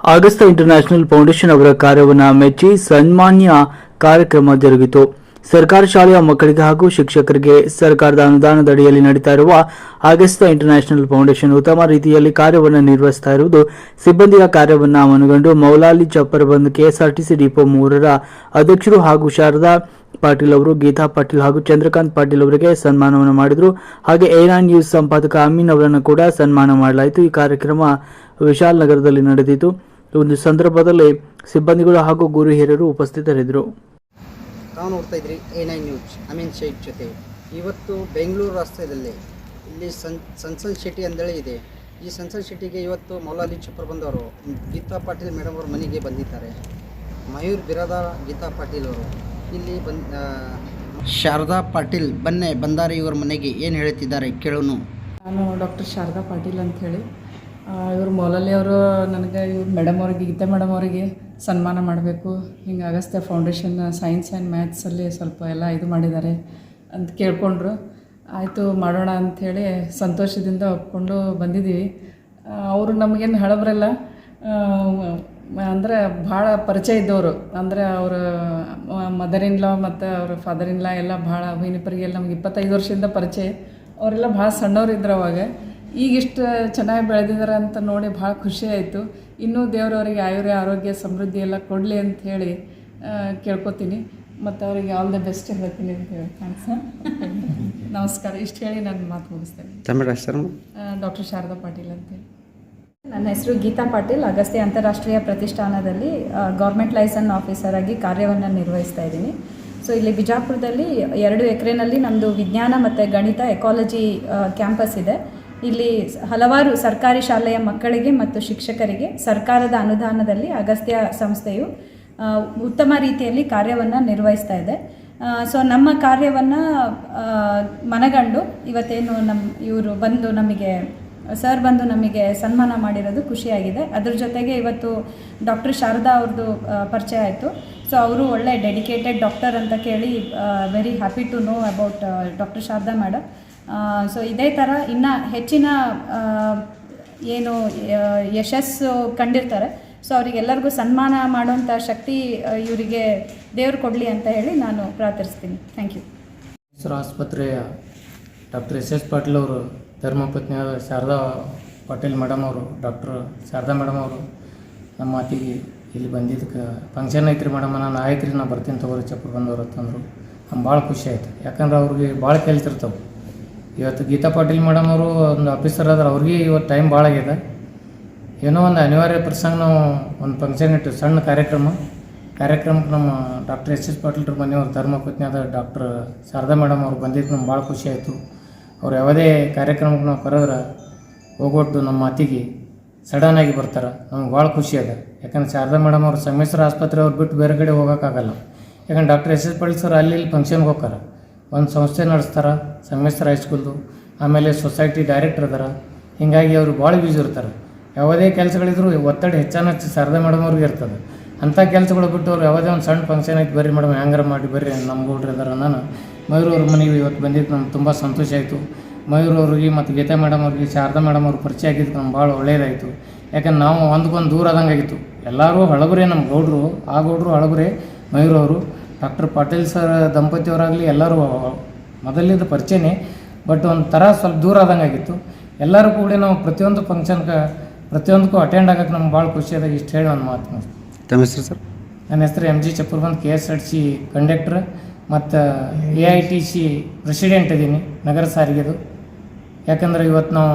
ಆಗಸ್ತಾ international foundation ಅವರ ಕಾರ್ಯವನ್ನು ಮೆಚ್ಚಿ ಸನ್ಮಾನ್ಯ ಕಾರ್ಯಕ್ರಮ ಜರುಗಿತು. ಸರ್ಕಾರಿ ಶಾಲೆಯ ಮಕ್ಕಳಿಗೆ ಹಾಗೂ ಶಿಕ್ಷಕರಿಗೆ ಸರ್ಕಾರದ ಅನುದಾನದ ಅಡಿಯಲ್ಲಿ ನಡೀತಾ ಇರುವ ಆಗಸ್ತ ಇಂಟರ್ನ್ಯಾಷನಲ್ ಫೌಂಡೇಶನ್ ಉತ್ತಮ ರೀತಿಯಲ್ಲಿ ಕಾರ್ಯವನ್ನು ನಿರ್ವಹಿಸ್ತಾ ಇರುವುದು ಸಿಬ್ಬಂದಿಯ ಕಾರ್ಯವನ್ನು ಮನಗಂಡು ಮೌಲಾಲಿ ಚಪ್ಪರ್ ಬಂದ್ ಕೆಎಸ್ಆರ್ಟಿಸಿ ಡಿಪೋ ಮೂರರ ಅಧ್ಯಕ್ಷರು ಹಾಗೂ ಶಾರದಾ ಪಾಟೀಲ್ ಅವರು, ಗೀತಾ ಪಾಟೀಲ್ ಹಾಗೂ ಚಂದ್ರಕಾಂತ್ ಪಾಟೀಲ್ ಅವರಿಗೆ ಸನ್ಮಾನವನ್ನು ಮಾಡಿದರು. ಹಾಗೆ ಏನಾ ನ್ಯೂಸ್ ಸಂಪಾದಕ ಅಮೀನ್ ಅವರನ್ನು ಕೂಡ ಸನ್ಮಾನ ಮಾಡಲಾಯಿತು. ಈ ಕಾರ್ಯಕ್ರಮ ವಿಶಾಲ್ ನಗರದಲ್ಲಿ ನಡೆದಿತು. ಒಂದು ಸಂದರ್ಭದಲ್ಲಿ ಸಿಬ್ಬಂದಿಗಳು ಹಾಗೂ ಗುರು ಹಿರಿಯರು ಉಪಸ್ಥಿತರಿದ್ದರು. ತಾವು ನೋಡ್ತಾ ಇದ್ರಿ A nine news Ameen Sheikh ಜೊತೆ. ಇವತ್ತು ಬೆಂಗಳೂರು ರಸ್ತೆಯಲ್ಲಿ ಇಲ್ಲಿ ಸನ್ ಸನ್ಸನ್ ಸಿಟಿ ಅಂದೇಳಿ ಇದೆ. ಈ ಸನ್ಸನ್ ಸಿಟಿಗೆ ಇವತ್ತು ಮೌಲಾಲಿ ಚಪ್ಪರ್ ಬಂದವರು. ಗೀತಾ ಪಾಟೀಲ್ ಮೇಡಮ್ ಅವ್ರ ಮನೆಗೆ ಬಂದಿದ್ದಾರೆ. ಮಯೂರ್ ಬಿರಾದ ಗೀತಾ ಪಾಟೀಲ್ ಅವರು. ಇಲ್ಲಿ ಬಂದ ಶಾರದಾ ಪಾಟೀಲ್ ಬನ್ನೆ ಬಂದಾರೆ ಇವರ ಮನೆಗೆ ಏನು ಹೇಳ್ತಿದ್ದಾರೆ ಕೇಳೋನು. ನಾನು ಡಾಕ್ಟರ್ ಶಾರದಾ ಪಾಟೀಲ್ ಅಂತ ಹೇಳಿ ಇವರು ಮೌಲಾಲಿ ಅವರು ನನಗೆ ಇವ್ರು ಮೇಡಮ್ ಅವ್ರಿಗೆ, ಗೀತಾ ಮೇಡಮ್ ಅವರಿಗೆ ಸನ್ಮಾನ ಮಾಡಬೇಕು. ಹಿಂಗೆ ಅಗಸ್ತ್ಯ ಫೌಂಡೇಶನ್ ಸೈನ್ಸ್ ಆ್ಯಂಡ್ ಮ್ಯಾಥ್ಸಲ್ಲಿ ಸ್ವಲ್ಪ ಎಲ್ಲ ಇದು ಮಾಡಿದ್ದಾರೆ ಅಂತ ಕೇಳ್ಕೊಂಡ್ರು. ಆಯಿತು, ಮಾಡೋಣ ಅಂಥೇಳಿ ಸಂತೋಷದಿಂದ ಒಪ್ಕೊಂಡು ಬಂದಿದ್ದೀವಿ. ಅವರು ನಮಗೇನು ಹಳಬ್ರಲ್ಲ ಅಂದರೆ ಭಾಳ ಪರಿಚಯ ಇದ್ದವರು. ಅಂದರೆ ಅವರು ಮದರ್ ಇನ್ ಲಾ ಮತ್ತು ಅವ್ರ ಫಾದರ್ ಇನ್ ಲಾ ಎಲ್ಲ ಭಾಳ ಹುಯಿನಿಪರಿಗೆಲ್ಲ ನಮ್ಗೆ ಇಪ್ಪತ್ತೈದು ವರ್ಷದಿಂದ ಪರಿಚಯ. ಅವರೆಲ್ಲ ಭಾಳ ಸಣ್ಣವ್ರು ಇದ್ರು ಅವಾಗ. ಈಗ ಇಷ್ಟು ಚೆನ್ನಾಗಿ ಬೆಳೆದಿದ್ದಾರೆ ಅಂತ ನೋಡಿ ಭಾಳ ಖುಷಿ ಆಯಿತು. ಇನ್ನೂ ದೇವರವರಿಗೆ ಆಯುರ್ಯ ಆರೋಗ್ಯ ಸಮೃದ್ಧಿ ಎಲ್ಲ ಕೊಡಲಿ ಅಂತ ಹೇಳಿ ಆ, ಕೇಳ್ಕೊತೀನಿ. ಮತ್ತು ಅವರಿಗೆ ಆಲ್ ದ ಬೆಸ್ಟ್ ಹೇಳ್ತೀನಿ ಅಂತ ಹೇಳಿ ಥ್ಯಾಂಕ್ಸ್ ನಮಸ್ಕಾರ. ಇಷ್ಟು ಹೇಳಿ ನಾನು ಮಾತು ಮುಗಿಸ್ತೇನೆ. ತಮಿಳು ಹೆಸರು ಡಾಕ್ಟರ್ ಶಾರದಾ ಪಾಟೀಲ್ ಅಂತೇಳಿ ನನ್ನ ಹೆಸರು ಗೀತಾ ಪಾಟೀಲ್. ಅಗಸ್ತ್ಯ ಅಂತಾರಾಷ್ಟ್ರೀಯ ಪ್ರತಿಷ್ಠಾನದಲ್ಲಿ ಗೌರ್ಮೆಂಟ್ ಲೈಸನ್ ಆಫೀಸರ್ ಆಗಿ ಕಾರ್ಯವನ್ನು ನಿರ್ವಹಿಸ್ತಾ ಇದ್ದೀನಿ. ಸೊ ಇಲ್ಲಿ ಬಿಜಾಪುರದಲ್ಲಿ ಎರಡು ಎಕರೆನಲ್ಲಿ ನಮ್ಮದು ವಿಜ್ಞಾನ ಮತ್ತು ಗಣಿತ ಎಕಾಲಜಿ ಕ್ಯಾಂಪಸ್ ಇದೆ. ಇಲ್ಲಿ ಹಲವಾರು ಸರ್ಕಾರಿ ಶಾಲೆಯ ಮಕ್ಕಳಿಗೆ ಮತ್ತು ಶಿಕ್ಷಕರಿಗೆ ಸರ್ಕಾರದ ಅನುದಾನದಲ್ಲಿ ಅಗಸ್ತ್ಯ ಸಂಸ್ಥೆಯು ಉತ್ತಮ ರೀತಿಯಲ್ಲಿ ಕಾರ್ಯವನ್ನು ನಿರ್ವಹಿಸ್ತಾ ಇದೆ. ಸೊ ನಮ್ಮ ಕಾರ್ಯವನ್ನು ಮನಗಂಡು ಇವತ್ತೇನು ನಮ್ಮ ಇವರು ಬಂದು ನಮಗೆ, ಸರ್ ಬಂದು ನಮಗೆ ಸನ್ಮಾನ ಮಾಡಿರೋದು ಖುಷಿಯಾಗಿದೆ. ಅದ್ರ ಜೊತೆಗೆ ಇವತ್ತು ಡಾಕ್ಟರ್ ಶಾರದಾ ಅವ್ರದ್ದು ಪರಿಚಯ ಆಯಿತು. ಸೊ ಅವರು ಒಳ್ಳೆ ಡೆಡಿಕೇಟೆಡ್ ಡಾಕ್ಟರ್ ಅಂತ ಕೇಳಿ very happy to know about doctor Sharada madam so ಇದೇ ಥರ ಇನ್ನು ಹೆಚ್ಚಿನ ಏನು ಯಶಸ್ಸು ಕಂಡಿರ್ತಾರೆ. ಸೊ ಅವರಿಗೆಲ್ಲರಿಗೂ ಸನ್ಮಾನ ಮಾಡುವಂಥ ಶಕ್ತಿ ಇವರಿಗೆ ದೇವ್ರು ಕೊಡಲಿ ಅಂತ ಹೇಳಿ ನಾನು ಪ್ರಾರ್ಥಿಸ್ತೀನಿ. ಥ್ಯಾಂಕ್ ಯು ಹೆಸರು ಆಸ್ಪತ್ರೆಯ ಡಾಕ್ಟರ್ ಎಸ್ ಎಸ್ ಪಾಟೀಲ್ ಅವರು ಧರ್ಮಪತ್ನಿಯಾದ ಶಾರದಾ ಪಾಟೀಲ್ ಮೇಡಮ್ ಅವರು, ಡಾಕ್ಟರ್ ಶಾರದಾ ಮೇಡಮ್ ಅವರು, ನಮ್ಮ ಆತಿಗೆ ಇಲ್ಲಿ ಬಂದಿದ್ದಕ್ಕೆ ಫಂಕ್ಷನ್ ಐತ್ರಿ ಮೇಡಮ್, ನಾನು ಆಯ್ತು ರೀ ನಾನು ಬರ್ತೀನಿ ತಗೋರಿ, ಚಪ್ಪರು ಬಂದವರು ಅಂತಂದರು. ನಮ್ಗೆ ಭಾಳ ಖುಷಿ ಆಯ್ತು. ಯಾಕಂದ್ರೆ ಅವ್ರಿಗೆ ಭಾಳ ಕೆಲಸ ಇರ್ತಾವೆ ಇವತ್ತು ಗೀತಾ ಪಾಟೀಲ್ ಮೇಡಮ್ ಅವರು ಒಂದು ಆಫೀಸರ್ ಆದ್ರೆ ಅವ್ರಿಗೆ ಇವತ್ತು ಟೈಮ್ ಭಾಳ ಆಗಿದೆ ಏನೋ ಒಂದು ಅನಿವಾರ್ಯ ಪ್ರಸಂಗ ನಾವು ಒಂದು ಫಂಕ್ಷನ್ ಇಟ್ಟು ಸಣ್ಣ ಕಾರ್ಯಕ್ರಮ. ಕಾರ್ಯಕ್ರಮಕ್ಕೆ ನಮ್ಮ ಡಾಕ್ಟರ್ ಎಸ್ ಎಸ್ ಪಾಟೀಲ್ರ ಮನೆಯವ್ರು ಧರ್ಮಪತ್ನಿಯಾದ ಡಾಕ್ಟರ್ ಶಾರದಾ ಮೇಡಮ್ ಅವ್ರು ಬಂದಿದ್ದು ನಮ್ಗೆ ಭಾಳ ಖುಷಿ ಆಯಿತು. ಅವ್ರು ಯಾವುದೇ ಕಾರ್ಯಕ್ರಮಕ್ಕೆ ನಾವು ಕರೆದ್ರೆ ಹೋಗೊಟ್ಟು ನಮ್ಮ ಅತಿಗೆ ಸಡನ್ನಾಗಿ ಬರ್ತಾರೆ. ನಮ್ಗೆ ಭಾಳ ಖುಷಿ ಅದ. ಯಾಕಂದ್ರೆ ಶಾರದಾ ಮೇಡಮ್ ಅವ್ರು ಸಂಗಮೇಶ್ವರ ಆಸ್ಪತ್ರೆ ಅವ್ರು ಬಿಟ್ಟು ಬೇರೆ ಕಡೆ ಹೋಗೋಕ್ಕಾಗಲ್ಲ. ಯಾಕಂದ್ರೆ doctor S S Patil sir ಅಲ್ಲಿ ಇಲ್ಲಿ ಫಂಕ್ಷನ್ಗೆ ಹೋಗ್ತಾರೆ. ಒಂದು ಸಂಸ್ಥೆ ನಡೆಸ್ತಾರೆ, ಸಂಗಮೇಶ್ವರ ಹೈಸ್ಕೂಲ್ದು ಆಮೇಲೆ ಸೊಸೈಟಿ ಡೈರೆಕ್ಟರ್ ಅದಾರ. ಹೀಗಾಗಿ ಅವರು ಭಾಳ ಬ್ಯೂಸಿ ಇರ್ತಾರೆ. ಯಾವುದೇ ಕೆಲಸಗಳಿದ್ರು ಒತ್ತಡ ಹೆಚ್ಚಾನ ಹೆಚ್ಚು ಶಾರದಾ ಮೇಡಮ್ ಅವ್ರಿಗೆ ಇರ್ತದೆ. ಅಂಥ ಕೆಲಸಗಳು ಬಿಟ್ಟು ಅವ್ರು ಯಾವುದೇ ಒಂದು ಸಣ್ಣ ಫಂಕ್ಷನ್ ಐತೆ, ಬರ್ರಿ ಮೇಡಮ್ ಹ್ಯಾಂಗಾರ ಮಾಡಿ ಬರ್ರಿ ನಮ್ಮ ಗೌಡ್ರು ಅದಾರ ನಾನು ಮಯೂರ್ ಅವ್ರ ಮನೆಗೆ ಇವತ್ತು ಬಂದಿದ್ದು ನಮ್ಗೆ ತುಂಬ ಸಂತೋಷ ಆಯಿತು. ಮಯೂರ್ ಅವ್ರಿಗೆ ಮತ್ತು ಗೀತಾ ಮೇಡಮ್ ಅವ್ರಿಗೆ ಶಾರದಾ ಮೇಡಮ್ ಅವ್ರಿಗೆ ಪರಿಚಯ ಆಗಿದ್ದು ನಮ್ಗೆ ಭಾಳ ಒಳ್ಳೆಯದಾಯಿತು ಯಾಕಂದ್ರೆ ನಾವು ಒಂದಕ್ಕೊಂದು ದೂರ ಆದಂಗೆ ಆಗಿತ್ತು. ಎಲ್ಲರೂ ಹಳಬರೇ ನಮ್ಮ ಗೌಡ್ರು, ಆ ಗೌಡ್ರು ಹಳಬರೇ ಮಯೂರವರು ಡಾಕ್ಟರ್ ಪಾಟೀಲ್ ಸರ್ ದಂಪತಿಯವರಾಗಲಿ ಎಲ್ಲರೂ ಮೊದಲಿಂದ ಪರಿಚಯನೇ ಬಟ್ ಒಂಥರ ಥರ ಸ್ವಲ್ಪ ದೂರ ಆದಂಗೆ ಆಗಿತ್ತು. ಎಲ್ಲರೂ ಕೂಡ ನಾವು ಪ್ರತಿಯೊಂದು ಫಂಕ್ಷನ್ಗೆ ಪ್ರತಿಯೊಂದಕ್ಕೂ ಅಟೆಂಡ್ ಆಗಕ್ಕೆ ನಮ್ಗೆ ಭಾಳ ಖುಷಿ ಅದ ಇಷ್ಟು ಹೇಳಿ ಒಂದು ಮಾತು. ತಮ್ಮ ಹೆಸರು ಸರ್? ನನ್ನ ಹೆಸರು M G Chapparband K S R C conductor ಮತ್ತು A I T C president ಇದ್ದೀನಿ ನಗರ ಸಾರಿಗೆದು. ಯಾಕಂದ್ರೆ ಇವತ್ತು ನಾವು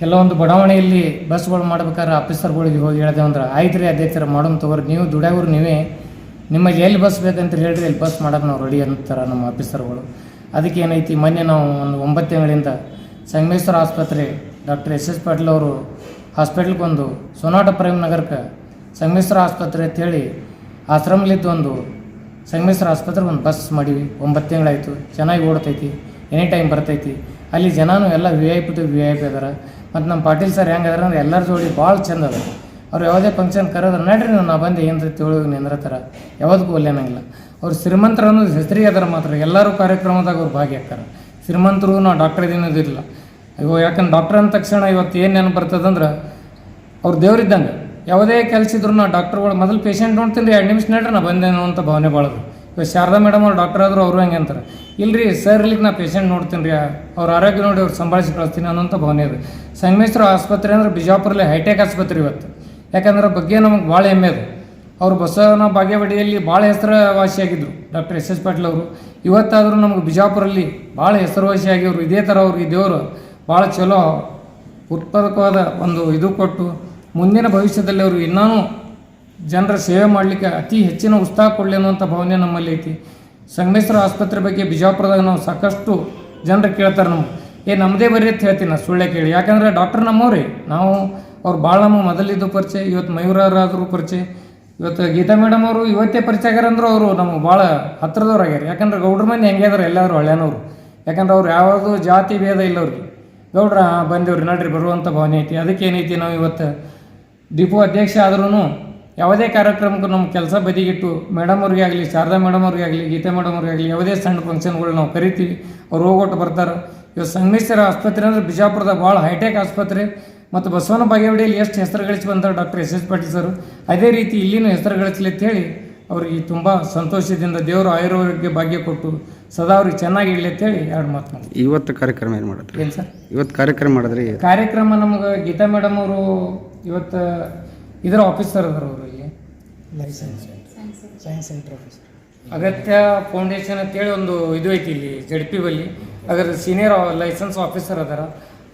ಕೆಲವೊಂದು ಬಡಾವಣೆಯಲ್ಲಿ ಬಸ್ಗಳು ಮಾಡ್ಬೇಕಾದ್ರೆ ಆಫೀಸರ್ಗಳಿಗೆ ಹೋಗಿ ಹೇಳಿದೆ ಅಂದ್ರೆ ಆಯ್ತು ರೀ ಅದೇ ಥರ ಮಾಡೋಣ ತಗೋರಿ ನೀವು ದುಡಿಯೋರು ನೀವೇ ನಿಮಗೆ ಎಲ್ಲಿ ಬಸ್ ಬೇಕಂತ ಹೇಳಿರಿ ಎಲ್ಲಿ ಬಸ್ ಮಾಡೋಕೆ ನಾವು ರೆಡಿ ಅಂತಾರೆ ನಮ್ಮ ಆಫೀಸರ್ಗಳು ಅದಕ್ಕೆ ಏನೈತಿ, ಮೊನ್ನೆ ನಾವು ಒಂದು ಒಂಬತ್ತು ತಿಂಗಳಿಂದ ಸಂಗಮೇಶ್ವರ ಆಸ್ಪತ್ರೆ ಡಾಕ್ಟರ್ ಎಸ್ ಎಸ್ ಪಾಟೀಲ್ ಅವರು ಹಾಸ್ಪಿಟ್ಲ್ಗೆ ಒಂದು ಸೋನಾಟ ಪ್ರೇಮ್ ನಗರಕ್ಕೆ ಸಂಗಮೇಶ್ವರ ಆಸ್ಪತ್ರೆ ಅಂತೇಳಿ ಆಶ್ರಮಲಿದ್ದು ಒಂದು ಸಂಗಮೇಶ್ವರ ಆಸ್ಪತ್ರೆಗೆ ಒಂದು ಬಸ್ ಮಾಡೀವಿ. ಒಂಬತ್ತು ತಿಂಗಳಾಯಿತು ಚೆನ್ನಾಗಿ ಓಡ್ತೈತಿ. ಎನಿ ಟೈಮ್ ಬರ್ತೈತಿ. ಅಲ್ಲಿ ಜನನೂ ಎಲ್ಲ V I P to V I P ಅದಾರ. ಮತ್ತು ನಮ್ಮ ಪಾಟೀಲ್ ಸರ್ ಹೆಂಗೆ ಅಂದ್ರೆ ಎಲ್ಲರ ಜೋಡಿ ಭಾಳ ಚಂದ ಅದ ಅವ್ರು ಯಾವುದೇ ಫಂಕ್ಷನ್ ಕರೆದ್ರೆ, ನಡ್ರಿ ನಾನು ಬಂದು, ಏನು ತಿಳಿ ನಿಂದ್ರತಾರ ಯಾವುದಕ್ಕೂ ಒಲ್ಲೆ ಅನ್ನಂಗಿಲ್ಲ ಅವ್ರು ಶ್ರೀಮಂತರ ಅನ್ನೋದು ಹೆಸರಿಗೆ ಅದರ ಮಾತ್ರ, ಎಲ್ಲರೂ ಕಾರ್ಯಕ್ರಮದಾಗ ಅವ್ರು ಭಾಗಿಯಾಗ್ತಾರ ಶ್ರೀಮಂತರು ನಾವು ಡಾಕ್ಟರ್ ಇಲ್ಲ. ಇವಾಗ ಯಾಕಂದ್ರೆ ಡಾಕ್ಟರ್ ಅಂದ ತಕ್ಷಣ ಇವತ್ತು ಏನು ನೆನಪು ಬರ್ತದಂದ್ರೆ ಅವ್ರು ದೇವ್ರಿದ್ದಂಗೆ ಯಾವುದೇ ಕೆಲಸ ಇದ್ರು ನಾವು ಡಾಕ್ಟರ್ಗಳು ಮೊದಲು ಪೇಷಂಟ್ ನೋಡ್ತೀನಿ ರೀ ಎರಡು ನಿಮಿಷ ನಡ್ರಿ, ನಾ ಬಂದೇನು ಅಂತ ಭಾವನೆ ಬಾಳೋದು. ಇವಾಗ ಶಾರದಾ ಮೇಡಮ್ ಅವ್ರು ಡಾಕ್ಟರ್ ಆದರೂ, ಅವರು ಹೆಂಗೆ ಅಂತಾರೆ. ಇಲ್ರಿ, ಸರ್, ಇಲ್ಲಿಗೆ ನಾ ಪೇಷಂಟ್ ನೋಡ್ತೀನಿ ರೀ, ಅವ್ರ ಆರೋಗ್ಯ ನೋಡಿ ಅವ್ರು ಸಂಭಾಳಿಸಿ ಕಳಿಸ್ತೀನಿ ಅನ್ನೋಂಥ ಭಾವನೆ ಇದೆ ಸಂಗಮೇಶ್ವರ ಆಸ್ಪತ್ರೆ ಅಂದ್ರೆ ಬಿಜಾಪುರಲ್ಲಿ ಹೈಟೆಕ್ ಆಸ್ಪತ್ರೆ ಇವತ್ತು. ಯಾಕಂದ್ರೆ ಬಗ್ಗೆ ನಮಗೆ ಭಾಳ ಹೆಮ್ಮೆ ಅದು. ಅವರು ಬಸವನ ಬಾಗೇವಾಡಿಯಲ್ಲಿ ಭಾಳ ಹೆಸರುವಾಸಿಯಾಗಿದ್ದರು ಡಾಕ್ಟರ್ ಎಸ್ ಎಸ್ ಪಾಟೀಲ್ ಅವರು. ಇವತ್ತಾದರೂ ನಮಗೆ ಬಿಜಾಪುರಲ್ಲಿ ಭಾಳ ಹೆಸರುವಾಸಿಯಾಗಿವರು. ಇದೇ ಥರ ಅವ್ರಿಗೆ ದೇವರು ಭಾಳ ಚಲೋ, ಉತ್ಪಾದಕವಾದ ಒಂದು ಇದು ಕೊಟ್ಟು ಮುಂದಿನ ಭವಿಷ್ಯದಲ್ಲಿ ಅವರು ಇನ್ನೂ ಜನರ ಸೇವೆ ಮಾಡಲಿಕ್ಕೆ ಅತಿ ಹೆಚ್ಚಿನ ಉತ್ಸಾಹ ಕೊಡಲಿ ಅನ್ನುವಂಥ ಭಾವನೆ ನಮ್ಮಲ್ಲಿ ಐತಿ. ಸಂಗಮೇಶ್ವರ ಆಸ್ಪತ್ರೆ ಬಗ್ಗೆ ಬಿಜಾಪುರದಾಗ ನಾವು ಸಾಕಷ್ಟು ಜನರು ಕೇಳ್ತಾರೆ ನಮ್ಗೆ. ಏ ನಮ್ಮದೇ ಬರೀ ಅಂತ ಹೇಳ್ತೀನಿ ಸುಳ್ಳೆ ಕೇಳಿ. ಯಾಕಂದರೆ ಡಾಕ್ಟರ್ ನಮ್ಮವ್ರಿ. ನಾವು ಅವ್ರು ಭಾಳ ನಮಗೆ ಮೊದಲಿದ್ದು ಪರಿಚಯ ಇವತ್ತು ಮಯೂರರಾದರೂ ಪರಿಚಯ. ಇವತ್ತು ಗೀತಾ ಮೇಡಮ್ ಅವರು ಇವತ್ತೇ ಪರಿಚಯ ಆಗ್ಯಾರ ಅಂದ್ರೆ ಅವರು ನಮ್ಗೆ ಭಾಳ ಹತ್ರದವ್ರು ಆಗ್ಯಾರ. ಯಾಕಂದ್ರೆ ಗೌಡ್ರ ಮಂದಿ ಹೆಂಗೆ ಅದಾರ ಎಲ್ಲರೂ ಹಳ್ಳ್ಯಾನವ್ರು ಯಾಕಂದ್ರೆ ಅವ್ರು ಯಾವುದು ಜಾತಿ ಭೇದ ಇಲ್ಲ ಅವ್ರಿಗೆ ಗೌಡ್ರ ಬಂದೇವ್ರಿ ನಡ್ರಿ ಬರುವಂಥ ಭಾವನೆ ಐತಿ. ಅದಕ್ಕೆ ಏನೈತಿ ನಾವು ಇವತ್ತು ಡಿಪೋ ಅಧ್ಯಕ್ಷ ಆದ್ರೂ ಯಾವುದೇ ಕಾರ್ಯಕ್ರಮಕ್ಕೂ ನಮ್ಮ ಕೆಲಸ ಬದಿಗಿಟ್ಟು ಮೇಡಮ್ ಅವ್ರಿಗೆ ಆಗಲಿ, ಶಾರದಾ ಮೇಡಮ್ ಅವ್ರಿಗೆ ಆಗಲಿ, ಗೀತಾ ಮೇಡಮ್ ಅವ್ರಿಗೆ ಆಗಲಿ ಯಾವುದೇ ಸಣ್ಣ ಫಂಕ್ಷನ್ಗಳು ನಾವು ಕರಿತೀವಿ. ಅವ್ರು ಹೋಗೊಟ್ಟು ಬರ್ತಾರೆ. ಇವತ್ತು ಸಂಗಮೇಶ್ವರ ಆಸ್ಪತ್ರೆ ಅಂದರೆ ಬಿಜಾಪುರದ ಭಾಳ ಹೈಟೆಕ್ ಆಸ್ಪತ್ರೆ. ಮತ್ತು ಬಸವನ ಬಾಗೇವಾಡಿಯಲ್ಲಿ ಎಷ್ಟು ಹೆಸರು ಗಳಿಸಿ ಬಂದರು doctor S S Patil sir? ಅದೇ ರೀತಿ ಇಲ್ಲಿನೂ ಹೆಸರು ಗಳಿಸಲಿ ಅಂತೇಳಿ ಅವ್ರಿಗೆ ತುಂಬ ಸಂತೋಷದಿಂದ ದೇವರು ಆಯುರ್ವೇದಕ್ಕೆ ಭಾಗ್ಯ ಕೊಟ್ಟು ಸದಾ ಅವ್ರಿಗೆ ಚೆನ್ನಾಗಿ ಇಡಲಿ ಅಂತೇಳಿ ಎರಡು ಮಾತು ಇವತ್ತು ಕಾರ್ಯಕ್ರಮ ಏನು ಮಾಡಿದ್ರಿ ಏನು ಸರ್? ಇವತ್ತು ಕಾರ್ಯಕ್ರಮ ಮಾಡಿದ್ರಿ? ಕಾರ್ಯಕ್ರಮ ನಮ್ಗೆ ಗೀತಾ ಮೇಡಮ್ ಅವರು ಇವತ್ತು ಇದರ ಆಫೀಸರ್ ಅದರ ಅವರು ಇಲ್ಲಿ. ಅಗತ್ಯ ಫೌಂಡೇಶನ್ ಅಂತೇಳಿ ಒಂದು ಇದು ಐತಿ ಇಲ್ಲಿ ಜಡ್ ಪಿ ಬಲ್ಲಿ. ಅದರ ಸೀನಿಯರ್ ಲೈಸೆನ್ಸ್ ಆಫೀಸರ್ ಅದಾರ.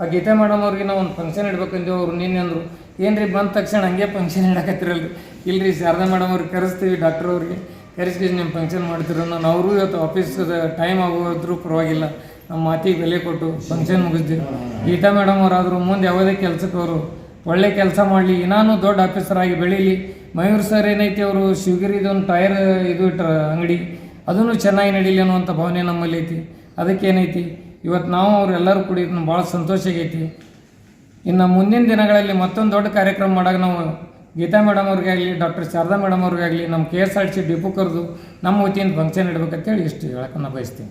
ಆ ಗೀತಾ ಮೇಡಮ್ ಅವ್ರಿಗೆ ನಾವು ಒಂದು ಫಂಕ್ಷನ್ ಇಡ್ಬೇಕಂದೇವು ಅವರು ನಿನ್ನೆ ಅಂದರು ಏನು ರೀ ಬಂದ ತಕ್ಷಣ ಹಂಗೆ ಫಂಕ್ಷನ್ ಇಡಕತ್ತಿರಲ್ರಿ? ರೀ ಶಾರದಾ ಮೇಡಮ್ ಅವ್ರಿಗೆ ಕರೆಸ್ತೀವಿ ಡಾಕ್ಟರ್ ಅವ್ರಿಗೆ ಕರೆಸ್ಕೇಜ್ ನಿಮ್ಮ ಫಂಕ್ಷನ್ ಮಾಡ್ತಿರೋ ನಾನು ಅವರು ಇವತ್ತು ಆಫೀಸದ ಟೈಮ್ ಆಗೋದ್ರೂ ಪರವಾಗಿಲ್ಲ. ನಮ್ಮ ಮಾತಿಗೆ ಬೆಲೆ ಕೊಟ್ಟು ಫಂಕ್ಷನ್ ಮುಗಿಸ್ತೀವಿ. ಗೀತಾ ಮೇಡಮ್ ಅವರಾದರೂ ಮುಂದೆ ಯಾವುದೇ ಕೆಲಸಕ್ಕೆ ಅವರು ಒಳ್ಳೆ ಕೆಲಸ ಮಾಡಲಿ, ಇನ್ನೂ ದೊಡ್ಡ ಆಫೀಸರ್ ಆಗಿ ಬೆಳೀಲಿ. ಮಯೂರ್ ಸರ್ ಏನೈತಿ ಅವರು ಶಿವಗಿರಿದೊಂದು ಟೈರ್ ಇದು ಅಂಗಡಿ ಅದನ್ನು ಚೆನ್ನಾಗಿ ನಡೀಲಿ ಅನ್ನುವಂಥ ಭಾವನೆ ನಮ್ಮಲ್ಲಿ ಐತಿ. ಅದಕ್ಕೇನೈತಿ? ಇವತ್ತು ನಾವು ಅವರೆಲ್ಲರೂ ಕೂಡಿ ಇದನ್ನು ಭಾಳ ಸಂತೋಷ ಆಗೈತಿ. ಇನ್ನು ಮುಂದಿನ ದಿನಗಳಲ್ಲಿ ಮತ್ತೊಂದು ದೊಡ್ಡ ಕಾರ್ಯಕ್ರಮ ಮಾಡಾಗ ನಾವು ಗೀತಾ ಮೇಡಮ್ ಅವ್ರಿಗೆ ಆಗಲಿ, ಡಾಕ್ಟರ್ ಶಾರದಾ ಮೇಡಮ್ ಅವ್ರಿಗೆ ಆಗಲಿ ನಮ್ಮ K S R C depot ಕರೆದು ನಮ್ಮ ವತಿಯಿಂದ ಫಂಕ್ಷನ್ ಇಡ್ಬೇಕಂತೇಳಿ ಇಷ್ಟು ಹೇಳಕ್ಕೆ ನಾನು ಬಯಸ್ತೀನಿ.